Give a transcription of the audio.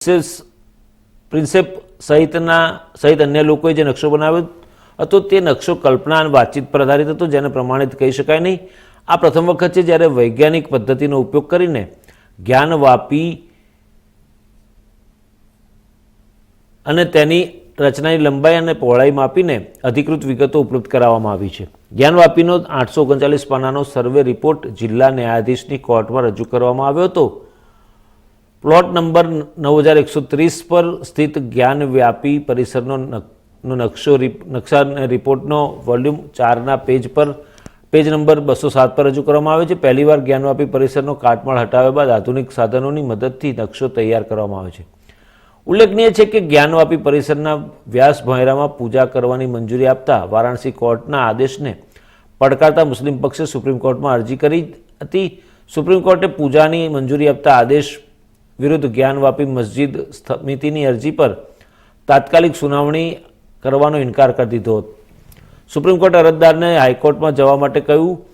પ્રિન્સેપ સહિતના, સહિત અન્ય લોકોએ જે નકશો બનાવ્યો હતો તે નકશો કલ્પના અને વાતચીત પર આધારિત હતો, જેને પ્રમાણિત કહી શકાય નહીં. આ પ્રથમ વખત છે જ્યારે વૈજ્ઞાનિક પદ્ધતિનો ઉપયોગ કરીને જ્ઞાનવાપી અને તેની રચનાની લંબાઈ અને પહોળાઈ માપીને અધિકૃત વિગતો ઉપલબ્ધ કરાવવામાં આવી છે. જ્ઞાનવાપીનો આઠસો ઓગણચાલીસ પાનાનો સર્વે રિપોર્ટ જિલ્લા ન્યાયાધીશની કોર્ટમાં રજૂ કરવામાં આવ્યો હતો. પ્લોટ નંબર નવ હજાર એકસો ત્રીસ પર સ્થિત જ્ઞાનવ્યાપી પરિસરનો નો નકશો નકશા રિપોર્ટનો વોલ્યુમ ચારના પેજ પર, પેજ નંબર બસો સાત પર રજૂ કરવામાં આવે છે. પહેલીવાર જ્ઞાનવ્યાપી પરિસરનો કાટમાળ હટાવ્યા બાદ આધુનિક સાધનોની મદદથી નકશો તૈયાર કરવામાં આવે છે. ઉલ્લેખનીય છે કે જ્ઞાનવાપી પરિસરના વ્યાસ ભોંયરામાં પૂજા કરવાની મંજૂરી આપતા વારાણસી કોર્ટના આદેશને પડકારતા મુસ્લિમ પક્ષે સુપ્રીમ કોર્ટમાં અરજી કરી હતી. સુપ્રીમ કોર્ટે પૂજાની મંજૂરી આપતા આદેશ વિરુદ્ધ જ્ઞાનવાપી મસ્જિદ સમિતિની અરજી પર તાત્કાલિક સુનાવણી કરવાનો ઇનકાર કરી દીધો હતો. સુપ્રીમ કોર્ટે અરજદારને હાઈકોર્ટમાં જવા માટે કહ્યું